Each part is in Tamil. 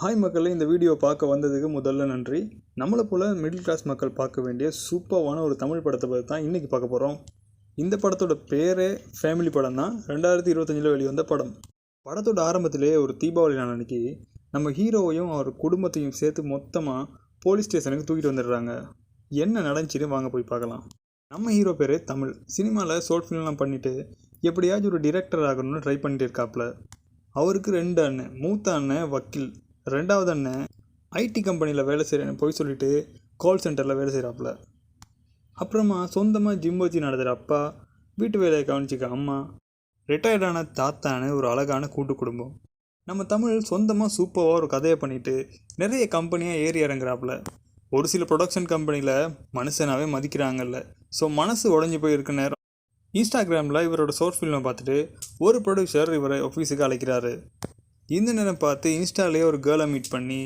ஹாய் மக்களே இந்த வீடியோ பார்க்க வந்ததுக்கு முதல்ல நன்றி. நம்மளை போல் மிடில் கிளாஸ் மக்கள் பார்க்க வேண்டிய சூப்பரான ஒரு தமிழ் படத்தை பற்றி தான் இன்றைக்கி பார்க்க போகிறோம் இந்த படத்தோட பேரே ஃபேமிலி படம் தான். ரெண்டாயிரத்தி இருபத்தஞ்சில் வெளிவந்த படம். படத்தோட ஆரம்பத்திலே ஒரு தீபாவளி நாள் அன்னைக்கு நம்ம ஹீரோவையும் அவர் குடும்பத்தையும் சேர்த்து மொத்தமாக போலீஸ் ஸ்டேஷனுக்கு தூக்கிட்டு வந்துடுறாங்க. என்ன நடந்துச்சுன்னு வாங்க போய் பார்க்கலாம். நம்ம ஹீரோ பேர் தமிழ். சினிமாவில் ஷோர்ட் ஃபிலிம்லாம் பண்ணிவிட்டு எப்படியாச்சும் ஒரு டிரெக்டர் ஆகணும்னு ட்ரை பண்ணிட்டு இருக்காப்புல அவருக்கு ரெண்டு அண்ணன் மூத்த அண்ணன் வக்கீல். ரெண்டாவது அண்ணன் ஐடி கம்பெனியில் வேலை செய்கிறேன்னு போய் சொல்லிட்டு கால் சென்டரில் வேலை செய்கிறாப்புல அப்புறமா சொந்தமாக ஜிம் வச்சு நடத்துகிற அப்பா வீட்டு வேலையை கவனிச்சிக்க அம்மா ரிட்டையர்டான தாத்தான்னு ஒரு அழகான கூட்டு குடும்பம். நம்ம தமிழ் சொந்தமாக சூப்பராக ஒரு கதையை பண்ணிட்டு நிறைய கம்பெனியாக ஏறி இறங்குறாப்புல. ஒரு சில ப்ரொடக்ஷன் கம்பெனியில் மனுஷனாகவே மதிக்கிறாங்கல்ல. ஸோ மனசு உடஞ்சி போயிருக்க நேரம். இன்ஸ்டாகிராமில் இவரோட சோர்ஸ் ஃபில்மை பார்த்துட்டு ஒரு ப்ரொடியூசர் இவரை ஆஃபீஸுக்கு அழைக்கிறாரு. இந்த நேரம் பார்த்து இன்ஸ்டாலேயே ஒரு கேர்ளை மீட் பண்ணி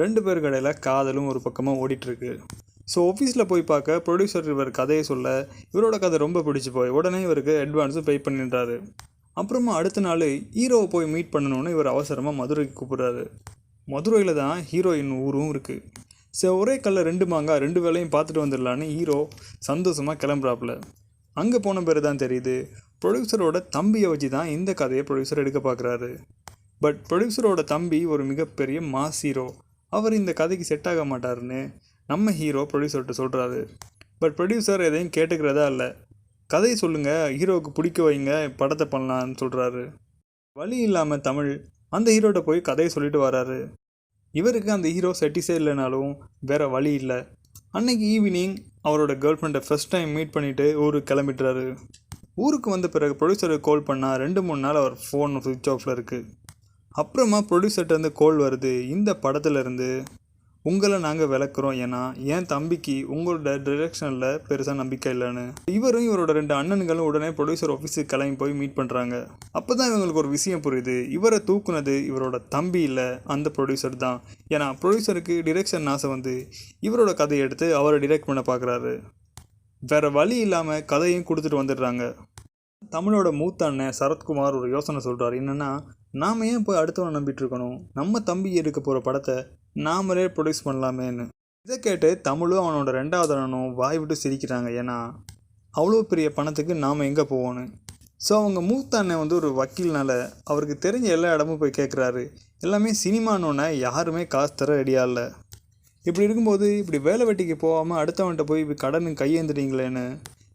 ரெண்டு பேர் கடையில் காதலும் ஒரு பக்கமாக ஓடிட்டுருக்கு. ஸோ ஆஃபீஸில் போய் பார்க்க ப்ரொடியூசர் இவர் கதையை சொல்ல இவரோட கதை ரொம்ப பிடிச்சி போய் உடனே இவருக்கு அட்வான்ஸும் பே பண்ணிடுறாரு. அப்புறமா அடுத்த நாள் ஹீரோவை போய் மீட் பண்ணணும்னு இவர் அவசரமாக மதுரைக்கு கூப்பிட்றாரு. மதுரையில் தான் ஹீரோயின் ஊரும் இருக்குது சரி ஒரே கல்ல ரெண்டு மாங்கா ரெண்டு வேலையும் பார்த்துட்டு வந்துடலான்னு ஹீரோ சந்தோஷமாக கிளம்புறாப்புல. அங்கே போன பேர் தான் தெரியுது ப்ரொடியூசரோட தம்பியை வச்சு தான் இந்த கதையை ப்ரொடியூசர் எடுக்க பார்க்குறாரு. பட் ப்ரொடியூசரோட தம்பி ஒரு மிகப்பெரிய மாஸ் ஹீரோ அவர் இந்த கதைக்கு செட் ஆக மாட்டாருன்னு நம்ம ஹீரோ ப்ரொடியூசர்கிட்ட சொல்கிறாரு பட் ப்ரொடியூசர் எதையும் கேட்டுக்கிறதா இல்லை. கதையை சொல்லுங்கள் ஹீரோவுக்கு பிடிக்க வைங்க படத்தை பண்ணலான்னு சொல்கிறாரு வழி இல்லாமல் தமிழ் அந்த ஹீரோட்ட போய் கதையை சொல்லிட்டு வராரு. இவருக்கு அந்த ஹீரோ செட்டிஸே இல்லைனாலும் வேற வழி இல்லை. அன்னைக்கு ஈவினிங் அவரோட கேர்ள் ஃப்ரெண்டை ஃபஸ்ட் டைம் மீட் பண்ணிவிட்டு ஊருக்கு கிளம்பிட்டுறாரு ஊருக்கு வந்த பிறகு ப்ரொடியூசருக்கு கால் பண்ணால் ரெண்டு மூணு நாள் அவர் ஃபோன் சுவிட்ச் ஆஃபில் இருக்குது அப்புறமா ப்ரொடியூசர்கிட்டருந்து கோல் வருது இந்த படத்துலேருந்து உங்களை நாங்கள் விளக்குறோம். ஏன்னா என் தம்பிக்கு உங்களோட டிரெக்ஷனில் பெருசாக நம்பிக்கை இல்லைன்னு. இவரும் இவரோட ரெண்டு அண்ணன்களும் உடனே ப்ரொடியூசர் ஆஃபீஸுக்கு கிளம்பி போய் மீட் பண்ணுறாங்க அப்போ தான் இவங்களுக்கு ஒரு விஷயம் புரியுது. இவரை தூக்குனது இவரோட தம்பி இல்லை அந்த ப்ரொடியூசர் தான். ஏன்னா ப்ரொடியூசருக்கு டிரெக்ஷன் ஆசை வந்து இவரோட கதையை எடுத்து அவரை டிரெக்ட் பண்ண பார்க்குறாரு வேறு வழி இல்லாமல் கதையும் கொடுத்துட்டு வந்துடுறாங்க. தமிழோட மூத்த அண்ணன் சரத்குமார் ஒரு யோசனை சொல்கிறார் என்னென்னா நாம் ஏன் போய் அடுத்தவனை நம்பிட்டு இருக்கணும்? நம்ம தம்பி எடுக்க போகிற படத்தை நாமளே ப்ரொடியூஸ் பண்ணலாமேன்னு. இதை கேட்டு தமிழும் அவனோட ரெண்டாவது அண்ணனும் வாய் விட்டு சிரிக்கிறாங்க. ஏன்னா அவ்வளோ பெரிய பணத்துக்கு நாம் எங்கே போவோன்னு ஸோ அவங்க மூத்த அண்ணன் வந்து ஒரு வக்கீல்னால அவருக்கு தெரிஞ்ச எல்லா இடமும் போய் கேட்குறாரு எல்லாமே சினிமானோன்னே யாருமே காசு தர ரெடியாக இல்லை. இப்படி இருக்கும்போது இப்படி வேலை வெட்டிக்கு போகாமல் அடுத்தவன்கிட்ட போய் இப்படி கடனு கையேந்துட்டீங்களேன்னு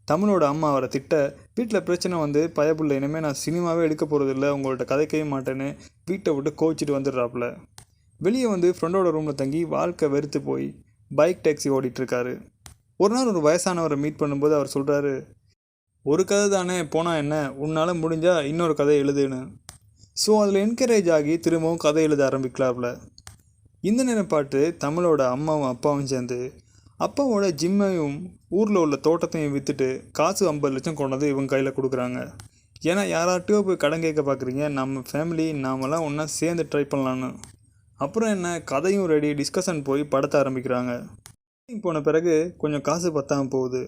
தமிழோட அம்மா அவரை திட்ட வீட்டில் பிரச்சனை வந்து பயப்புள்ள இனிமேல் நான் சினிமாவே எடுக்க போகிறதில்ல உங்கள்கிட்ட கதைக்கவே மாட்டேன்னு வீட்டை விட்டு கோச்சிட்டு வந்துடுறாப்புல. வெளியே வந்து ஃப்ரெண்டோட ரூமில் தங்கி வாழ்க்கை வெறுத்து போய் பைக் டாக்ஸி ஓடிட்டுருக்காரு. ஒரு நாள் ஒரு வயசானவரை மீட் பண்ணும்போது அவர் சொல்கிறாரு ஒரு கதை தானே போனால் என்ன? உன்னால் முடிஞ்சால் இன்னொரு கதை எழுதுன்னு. ஸோ அதில் என்கரேஜ் ஆகி திரும்பவும் கதை எழுத ஆரம்பிக்கலாப்ல இந்த நேரம் பாட்டு தமிழோட அம்மாவும் அப்பாவும் சேர்ந்து அப்பாவோட ஜிம்மையும் ஊரில் உள்ள தோட்டத்தையும் விற்றுட்டு காசு ஐம்பது லட்சம் கொண்டது இவங்க கையில் கொடுக்குறாங்க. ஏன்னா யாராட்டையோ போய் கடன் கேட்க பார்க்குறீங்க நம்ம ஃபேமிலி நாமெல்லாம் ஒன்றா சேர்ந்து ட்ரை பண்ணலான்னு. அப்புறம் என்ன? கதையும் ரெடி டிஸ்கஷன் போய் படத்தை ஆரம்பிக்கிறாங்க. போன பிறகு கொஞ்சம் காசு பத்தாமல் போகுது.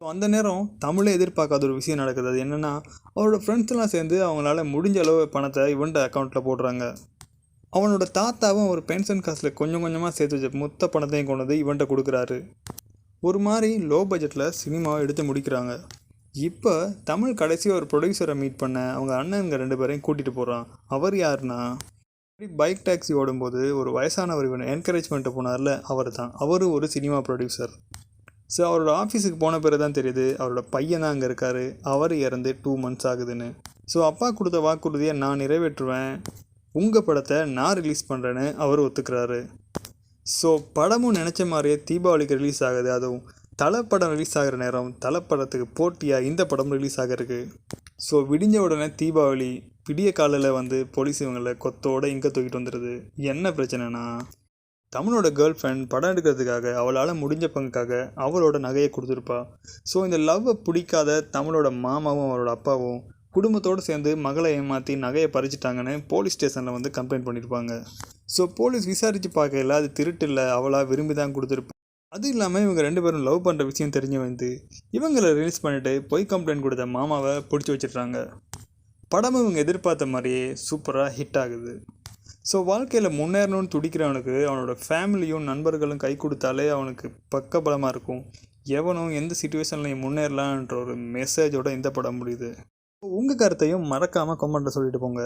ஸோ அந்த நேரம் தமிழே எதிர்பார்க்காத ஒரு விஷயம் நடக்குது. அது என்னென்னா அவரோட ஃப்ரெண்ட்ஸ்லாம் சேர்ந்து அவங்களால முடிஞ்ச அளவு பணத்தை இவன்ட அக்கௌண்ட்டில் போடுறாங்க. அவனோட தாத்தாவும் ஒரு பென்ஷன் காசில் கொஞ்சம் கொஞ்சமாக சேர்த்து வச்ச மொத்த பணத்தையும் கொண்டு வந்து இவன்கிட்ட கொடுக்குறாரு. ஒரு மாதிரி லோ பட்ஜெட்டில் சினிமாவை எடுத்து முடிக்கிறாங்க. இப்போ தமிழ் கடைசி ஒரு ப்ரொடியூசரை மீட் பண்ண அவங்க அண்ணனுங்க ரெண்டு பேரையும் கூட்டிகிட்டு போகிறான் அவர் யாருன்னா? பைக் டாக்ஸி ஓடும்போது ஒரு வயசானவர் இவனை என்கரேஜ் பண்ணிட்டு போனார்ல அவர் தான் அவரும் ஒரு சினிமா ப்ரொடியூசர் ஸோ அவரோட ஆஃபீஸுக்கு போன பிறகு தான் தெரியுது அவரோட பையன் தான் அங்கே இருக்கார். அவர் இறந்து டூ மந்த்ஸ் ஆகுதுன்னு. ஸோ அப்பா கொடுத்த வாக்குறுதியை நான் நிறைவேற்றுவேன். உங்கள் படத்தை நான் ரிலீஸ் பண்ணுறேன்னு அவர் ஒத்துக்கிறாரு. ஸோ படமும் நினச்ச மாதிரியே தீபாவளிக்கு ரிலீஸ் ஆகுது. அதுவும் தலை படம் ரிலீஸ் ஆகிற நேரம் தலை படத்துக்கு போட்டியாக இந்த படம் ரிலீஸ் ஆகிருக்கு ஸோ விடிஞ்ச உடனே தீபாவளி விடிய காலையில் வந்து போலீஸ் இவங்களை கொத்தோட இங்கே தூக்கிட்டு வந்துடுது என்ன பிரச்சனைனா தமிழோட கேர்ள் ஃப்ரெண்ட் படம் எடுக்கிறதுக்காக அவளால் முடிஞ்ச பங்குக்காக அவளோட நகையை கொடுத்துருப்பா. ஸோ இந்த லவ்வை பிடிக்காத தமிழோட மாமாவும் அவரோட அப்பாவும் குடும்பத்தோடு சேர்ந்து மகளை ஏமாற்றி நகையை பறிச்சிட்டாங்கன்னு போலீஸ் ஸ்டேஷனில் வந்து கம்ப்ளைண்ட் பண்ணியிருப்பாங்க. ஸோ போலீஸ் விசாரித்து பார்க்கல அது திருட்டு இல்லை அவளாக விரும்பி தான் கொடுத்துருப்பாங்க அது இல்லாமல் இவங்க ரெண்டு பேரும் லவ் பண்ணுற விஷயம் தெரிஞ்சு வந்து இவங்களை ரிலீஸ் பண்ணிவிட்டு பொய் கம்ப்ளைண்ட் கொடுத்த மாமாவை பிடிச்சி வச்சிடுறாங்க. படமும் இவங்க எதிர்பார்த்த மாதிரியே சூப்பராக ஹிட் ஆகுது. ஸோ வாழ்க்கையில் முன்னேறணும்னு துடிக்கிறவனுக்கு அவனோட ஃபேமிலியும் நண்பர்களும் கை கொடுத்தாலே அவனுக்கு பக்கபலமாக இருக்கும். எவனும் எந்த சுச்சுவேஷன்லையும் முன்னேறலான்ற ஒரு மெசேஜோட இந்த படம் முடியுது. உங்கள் கருத்தையும் மறக்காமல் கமெண்ட்டில் சொல்லிட்டு போங்க.